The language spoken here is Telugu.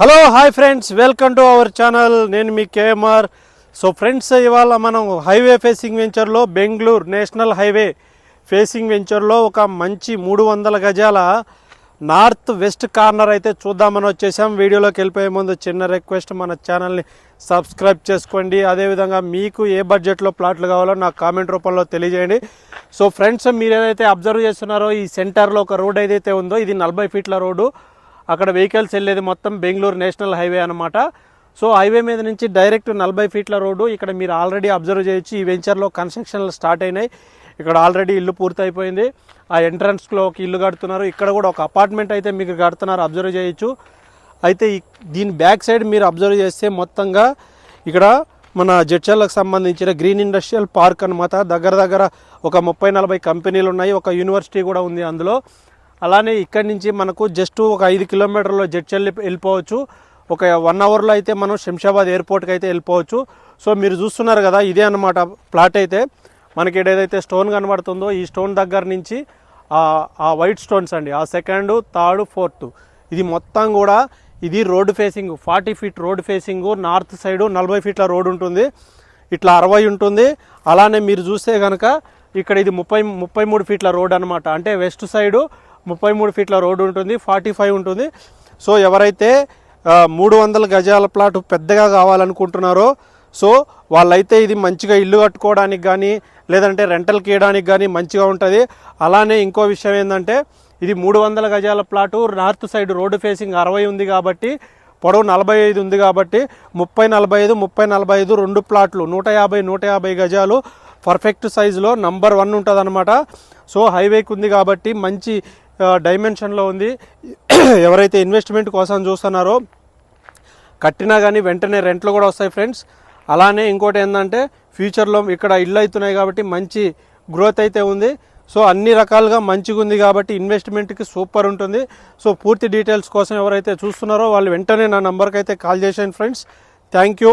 Hello hi friends welcome to our channel నేను మీ కేఎంఆర్. సో ఫ్రెండ్స్ ఇవాళ మనం హైవే ఫేసింగ్ వెంచర్లో బెంగళూరు నేషనల్ హైవే ఫేసింగ్ వెంచర్లో ఒక మంచి మూడు వందల గజాల నార్త్ వెస్ట్ కార్నర్ అయితే చూద్దామని వచ్చేసాం. వీడియోలోకి వెళ్ళిపోయే ముందు చిన్న రిక్వెస్ట్ మన ఛానల్ని సబ్స్క్రైబ్ చేసుకోండి. అదేవిధంగా మీకు ఏ బడ్జెట్లో ప్లాట్లు కావాలో నాకు కామెంట్ రూపంలో తెలియజేయండి. సో ఫ్రెండ్స్ మీరు ఏదైతే అబ్జర్వ్ చేస్తున్నారో ఈ సెంటర్లో ఒక రోడ్ ఏదైతే ఉందో ఇది నలభై ఫీట్ల రోడ్డు. అక్కడ వెహికల్స్ వెళ్ళేది మొత్తం బెంగళూరు నేషనల్ హైవే అనమాట సో హైవే మీద నుంచి డైరెక్ట్ నలభై ఫీట్ల రోడ్డు ఇక్కడ మీరు ఆల్రెడీ అబ్జర్వ్ చేయొచ్చు. ఈ వెంచర్లో కన్స్ట్రక్షన్లు స్టార్ట్ అయినాయి. ఇక్కడ ఆల్రెడీ ఇల్లు పూర్తయిపోయింది. ఆ ఎంట్రన్స్లో ఒక ఇల్లు కడుతున్నారు. ఇక్కడ కూడా ఒక అపార్ట్మెంట్ అయితే మీకు కడుతున్నారు. అబ్జర్వ్ చేయొచ్చు. అయితే దీని బ్యాక్ సైడ్ మీరు అబ్జర్వ్ చేస్తే మొత్తంగా ఇక్కడ మన జడ్చర్లకు సంబంధించిన గ్రీన్ ఇండస్ట్రియల్ పార్క్ అనమాట దగ్గర దగ్గర ఒక ముప్పై నలభై కంపెనీలు ఉన్నాయి. ఒక యూనివర్సిటీ కూడా ఉంది అందులో. అలానే ఇక్కడి నుంచి మనకు జస్ట్ ఒక ఐదు కిలోమీటర్లో జడ్చర్లు వెళ్ళిపోవచ్చు. ఒక వన్ అవర్లో అయితే మనం శంషాబాద్ ఎయిర్పోర్ట్కి అయితే వెళ్ళిపోవచ్చు. సో మీరు చూస్తున్నారు కదా ఇదే అనమాట ప్లాట్ అయితే. మనకి ఇక్కడ ఏదైతే స్టోన్ కనబడుతుందో ఈ స్టోన్ దగ్గర నుంచి ఆ- వైట్ స్టోన్స్ అండి ఆ సెకండ్ థర్డ్ ఫోర్త్. ఇది మొత్తం కూడా ఇది road facing forty feet road facing north side నలభై ఫీట్ల రోడ్ ఉంటుంది. ఇట్లా అరవై ఉంటుంది. అలానే మీరు చూస్తే కనుక ఇక్కడ ఇది ముప్పై ముప్పై మూడు ఫీట్ల రోడ్ అనమాట అంటే వెస్ట్ సైడు ముప్పై మూడు ఫీట్ల రోడ్డు ఉంటుంది ఫార్టీ ఫైవ్ ఉంటుంది. సో ఎవరైతే మూడు వందల గజాల ప్లాట్ పెద్దగా కావాలనుకుంటున్నారో సో వాళ్ళైతే ఇది మంచిగా ఇల్లు కట్టుకోవడానికి కానీ లేదంటే రెంటల్కి ఇవ్వడానికి కానీ మంచిగా ఉంటుంది. అలానే ఇంకో విషయం ఏంటంటే ఇది మూడు వందల గజాల plot north side road facing అరవై ఉంది కాబట్టి పొడవు నలభై ఐదు ఉంది కాబట్టి ముప్పై నలభై ఐదు ముప్పై నలభై ఐదు రెండు ప్లాట్లు నూట యాభై నూట యాభై గజాలు పర్ఫెక్ట్ సైజులో నంబర్ వన్ ఉంటుంది అనమాట సో హైవేకి ఉంది కాబట్టి మంచి డైమెన్షన్లో ఉంది. ఎవరైతే ఇన్వెస్ట్మెంట్ కోసం చూస్తున్నారో కట్టినా కానీ వెంటనే రెంట్లు కూడా వస్తాయి ఫ్రెండ్స్. అలానే ఇంకోటి ఏంటంటే ఫ్యూచర్లో ఇక్కడ ఇల్లు అవుతున్నాయి కాబట్టి మంచి గ్రోత్ అయితే ఉంది. సో అన్ని రకాలుగా మంచిగా ఉంది కాబట్టి ఇన్వెస్ట్మెంట్కి సూపర్ ఉంటుంది. సో పూర్తి డీటెయిల్స్ కోసం ఎవరైతే చూస్తున్నారో వాళ్ళు వెంటనే నా నెంబర్కి అయితే కాల్ చేసేయండి ఫ్రెండ్స్. Thank you.